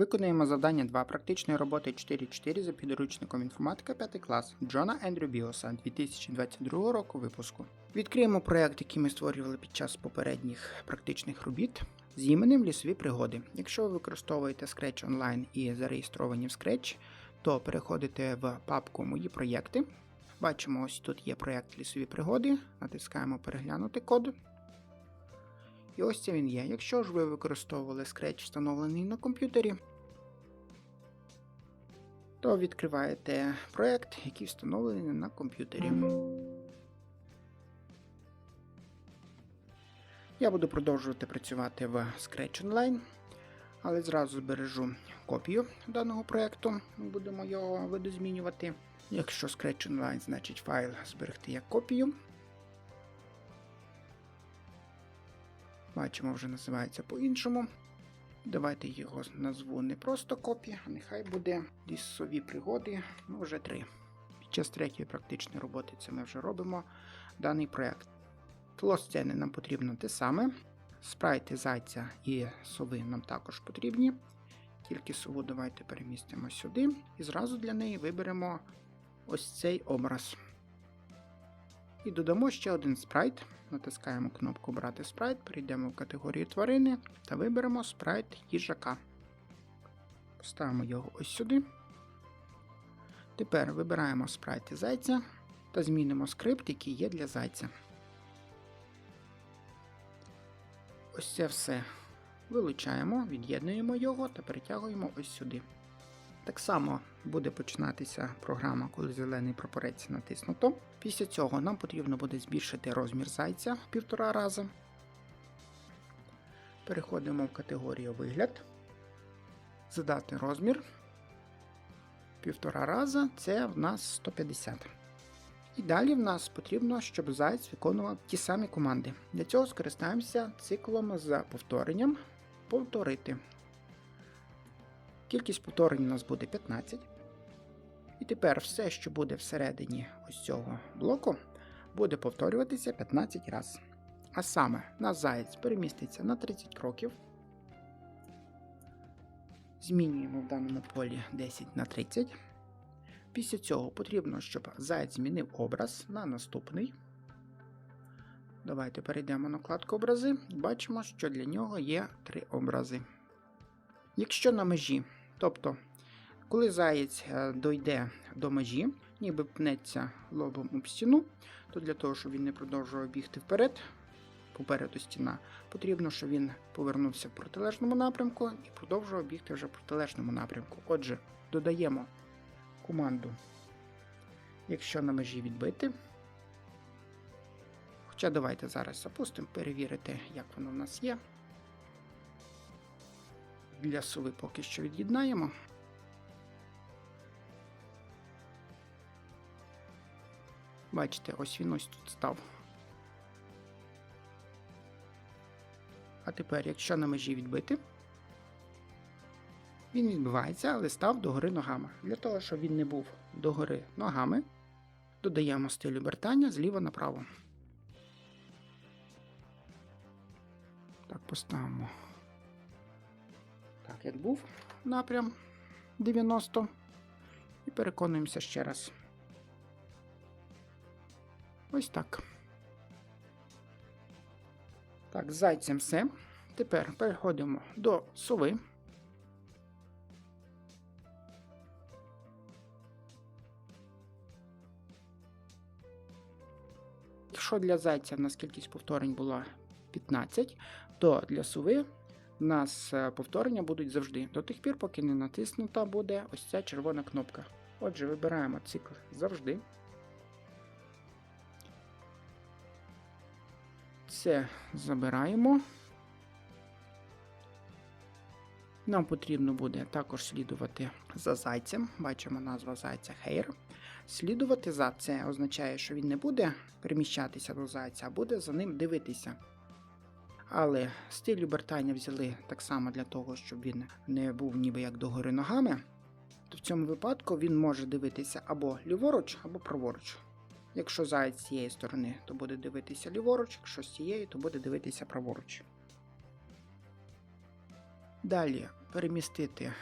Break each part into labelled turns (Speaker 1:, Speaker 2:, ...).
Speaker 1: Виконуємо завдання 2 практичної роботи 4.4 за підручником інформатика 5 клас Джона Ендрю Біоса 2022 року випуску. Відкриємо проект, який ми створювали під час попередніх практичних робіт з іменем Лісові пригоди. Якщо ви використовуєте Scratch Online і зареєстровані в Scratch, то переходите в папку Мої проєкти. Бачимо, ось тут є проєкт Лісові пригоди. Натискаємо Переглянути код. І ось це він є. Якщо ж ви використовували Scratch встановлений на комп'ютері, то відкриваєте проєкт, який встановлений на комп'ютері. Я буду продовжувати працювати в Scratch Online, але зразу збережу копію даного проєкту. Будемо його видозмінювати. Якщо Scratch Online, значить файл зберегти як копію. Бачимо, вже називається по-іншому. Давайте його назву не просто копія, а нехай буде лісові пригоди, ну вже три. Під час третьої практичної роботи це ми вже робимо даний проєкт. Тло сцени нам потрібно те саме. Спрайти зайця і сови нам також потрібні. Тільки сову давайте перемістимо сюди і зразу для неї виберемо ось цей образ. І додамо ще один спрайт. Натискаємо кнопку Брати спрайт, перейдемо в категорію тварини та виберемо спрайт їжака. Поставимо його ось сюди. Тепер вибираємо спрайт зайця та змінимо скрипт, який є для зайця. Ось це все вилучаємо, від'єднуємо його та перетягуємо ось сюди. Так само буде починатися програма, коли зелений прапорець натиснуто. Після цього нам потрібно буде збільшити розмір зайця в півтора рази. Переходимо в категорію вигляд. Задати розмір. Півтора рази це в нас 150. І далі в нас потрібно, щоб заяць виконував ті самі команди. Для цього скористаємося циклом з повторенням повторити. Кількість повторень у нас буде 15. І тепер все, що буде всередині ось цього блоку, буде повторюватися 15 разів. А саме, наш заєць переміститься на 30 кроків. Змінюємо в даному полі 10 на 30. Після цього потрібно, щоб заєць змінив образ на наступний. Давайте перейдемо на вкладку образи бачимо, що для нього є три образи. Якщо на межі, тобто, коли заєць е, дойде до межі, ніби пнеться лобом об стіну, то для того, щоб він не продовжував бігти вперед, попереду стіна, потрібно, щоб він повернувся в протилежному напрямку і продовжував бігти вже в протилежному напрямку. Отже, додаємо команду, якщо на межі відбити. Хоча давайте зараз запустимо, перевірити, як воно в нас є. Для сови поки що від'єднаємо. Бачите, ось він ось тут став. А тепер, якщо на межі відбити, він відбивається, але став догори ногами. Для того, щоб він не був догори ногами, додаємо стиль обертання зліва направо. Так, поставимо. Так, як був напрям 90. І переконуємося ще раз. Ось так. Так, з зайцем все. Тепер переходимо до сови. Якщо для зайця в нас повторень була 15, то для сови у нас е, повторення будуть завжди. До тих пір, поки не натиснута буде ось ця червона кнопка. Отже, вибираємо цикл завжди. Це забираємо. Нам потрібно буде також слідувати за зайцем. Бачимо назва зайця Hair. Слідувати за це означає, що він не буде переміщатися до зайця, а буде за ним дивитися. Але стиль обертання взяли так само для того, щоб він не був ніби як догори ногами. То в цьому випадку він може дивитися або ліворуч, або праворуч. Якщо заяць з цієї сторони, то буде дивитися ліворуч, якщо з цієї, то буде дивитися праворуч. Далі перемістити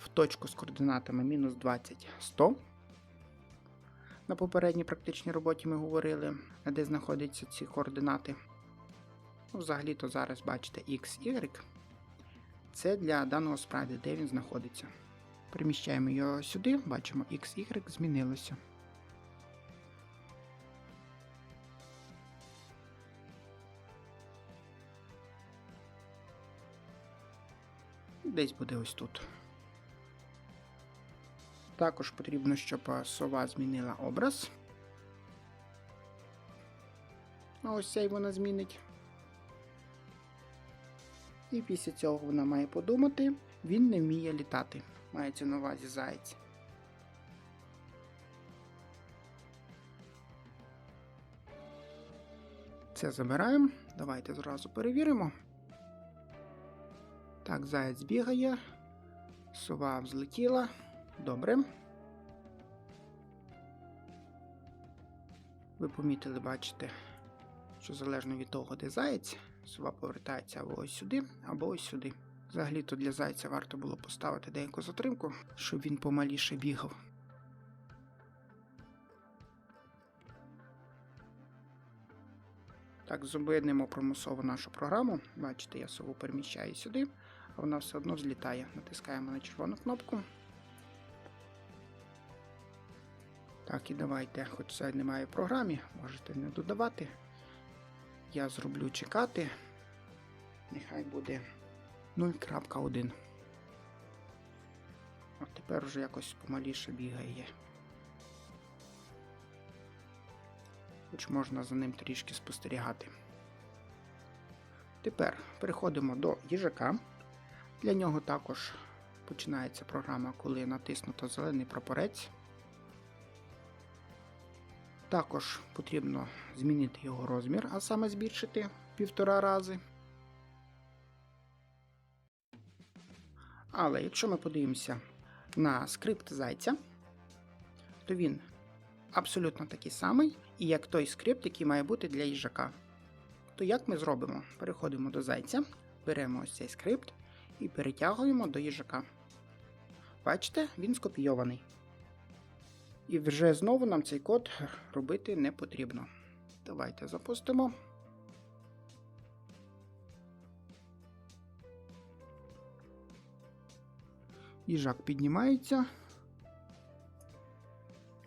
Speaker 1: в точку з координатами мінус 20, 100. На попередній практичній роботі ми говорили, де знаходяться ці координати. Взагалі-то зараз бачите X, Y. Це для даного спрайду, де він знаходиться. Переміщаємо його сюди, бачимо X, Y змінилося. Десь буде ось тут. Також потрібно, щоб сова змінила образ. Ось цей вона змінить. І після цього вона має подумати, він не вміє літати. Мається на увазі заєць. Це забираємо. Давайте зразу перевіримо. Так, заєць бігає. Сова взлетіла. Добре. Ви помітили, бачите, що залежно від того, де заєць, сова повертається або ось сюди, або ось сюди. Взагалі-то для зайця варто було поставити деяку затримку, щоб він помаліше бігав. Так, зупинимо примусово нашу програму. Бачите, я сову переміщаю сюди, а вона все одно взлітає. Натискаємо на червону кнопку. Так, і давайте, хоч це немає в програмі, можете не додавати. Я зроблю чекати. Нехай буде 0.1. От тепер вже якось помаліше бігає. Хоч можна за ним трішки спостерігати. Тепер переходимо до їжака. Для нього також починається програма, коли натиснуто зелений прапорець. Також потрібно змінити його розмір, а саме збільшити півтора рази. Але якщо ми подивимося на скрипт зайця, то він абсолютно такий самий, і як той скрипт, який має бути для їжака. То як ми зробимо? Переходимо до зайця, беремо ось цей скрипт і перетягуємо до їжака. Бачите, він скопійований. І вже знову нам цей код робити не потрібно. Давайте запустимо. Їжак піднімається.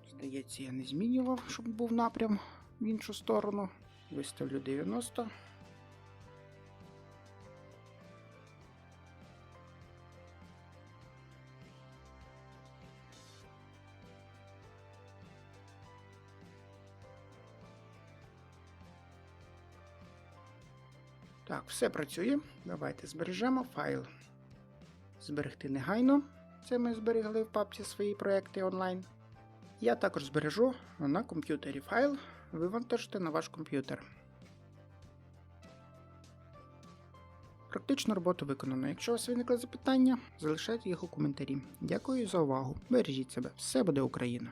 Speaker 1: Здається, я не змінював, щоб був напрям в іншу сторону. Виставлю 90. Так, все працює. Давайте збережемо файл. Зберегти негайно. Це ми зберегли в папці свої проекти онлайн. Я також збережу на комп'ютері файл, вивантажити на ваш комп'ютер. Практичну роботу виконано. Якщо у вас виникли запитання, залишайте їх у коментарі. Дякую за увагу. Бережіть себе. Все буде Україна!